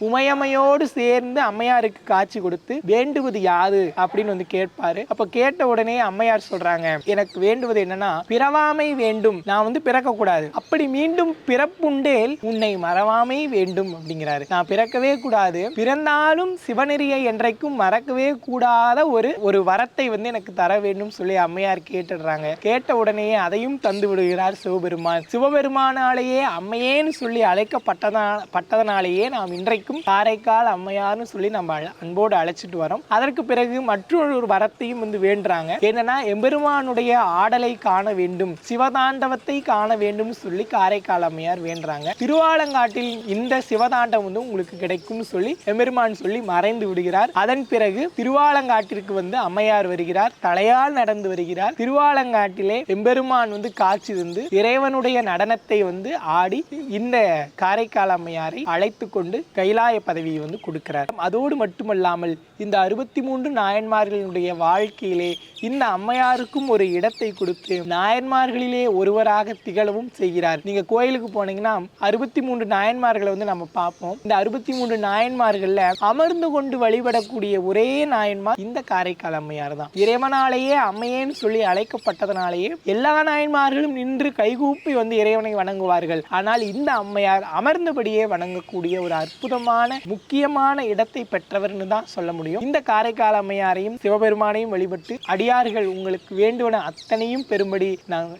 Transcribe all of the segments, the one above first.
உமையம்மையோடு சேர்ந்து அம்மையாருக்கு காட்சி கொடுத்து வேண்டுவது யாது? அப்படின்னு வந்து கேட்பாரு. அப்ப கேட்ட உடனே அம்மையார் சொல்றாங்க எனக்கு வேண்டுவது என்னன்னா பிறவாமை வேண்டும். நான் வந்து பிறக்க கூடாது அப்படி மீண்டும் பிறப்புண்டேல் உன்னை மறவாமை வேண்டும் அப்படிங்கிறாரு. நான் பிறக்கவே கூடாது. பிறந்தாலும் சிவநெறியை என்றைக்கும் மறக்கவே கூடாத ஒரு ஒரு வரத்தை வந்து எனக்கு தர வேண்டும் சொல்லி அம்மையார் கேட்டுடுறாங்க. கேட்ட உடனே அதையும் தந்து விடுகிறார் சிவபெருமான். சிவபெருமானாலேயே அம்மையேன்னு சொல்லி அழைக்கப்பட்டதா பட்டதனாலேயே நாம் வரைக்கும் காரைக்கால் அம்மையார்னு சொல்லி நம்ம அன்போடு அழைச்சிட்டு வரோம். அதற்கு பிறகு மற்றொரு ஒரு வரத்தையும் வந்து வேண்டுறாங்க. என்னன்னா எம்பெருமானுடைய ஆடலை காண வேண்டும் சிவதாண்டவத்தை காண வேண்டும் சொல்லி காரைக்கால் அம்மையார் வேண்டுறாங்க. திருவாலங்காட்டில் இந்த சிவதாண்டம் வந்து உங்களுக்கு கிடைக்கும் சொல்லி எம்பெருமான் சொல்லி மறைந்து விடுகிறார். அதன் பிறகு திருவாலங்காட்டிற்கு வந்து அம்மையார் வருகிறார். தலையால் நடந்து வருகிறார். திருவாலங்காட்டிலே எம்பெருமான் வந்து காட்சி தந்து இறைவனுடைய நடனத்தை வந்து ஆடி இந்த காரைக்கால் அம்மையாரை அழைத்து கொண்டு கையில் கைலாய பதவியை வந்து கொடுக்கிறார். அதோடு மட்டுமல்லாமல் இந்த அறுபத்தி மூன்று நாயன்மார்களுடைய வாழ்க்கையிலே இந்த அம்மையாருக்கும் ஒரு இடத்தை கொடுத்து நாயன்மார்களிலே ஒருவராக திகழவும் செய்கிறார். நீங்க கோயிலுக்கு போனீங்கன்னா அறுபத்தி மூன்று நாயன்மார்களை வந்து நம்ம பார்ப்போம். இந்த அறுபத்தி மூன்று நாயன்மார்கள்ல அமர்ந்து கொண்டு வழிபடக்கூடிய ஒரே நாயன்மார் இந்த காரைக்கால் அம்மையார் தான். இறைவனாலேயே அம்மையேன்னு சொல்லி அழைக்கப்பட்டதனாலேயே எல்லா நாயன்மார்களும் நின்று கைகூப்பி வந்து இறைவனை வணங்குவார்கள். ஆனால் இந்த அம்மையார் அமர்ந்தபடியே வணங்கக்கூடிய ஒரு அற்புதம் முக்கியமான இடத்தை பெற்றவர்னு தான் சொல்ல முடியும். இந்த காரைக்கால் அம்மையாரையும் சிவபெருமானையும் வழிபட்டு அடியார்கள் உங்களுக்கு வேண்டுவன அத்தனையும் பெறும்படி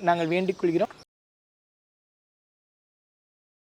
நாங்கள் வேண்டிக் கொள்கிறோம்.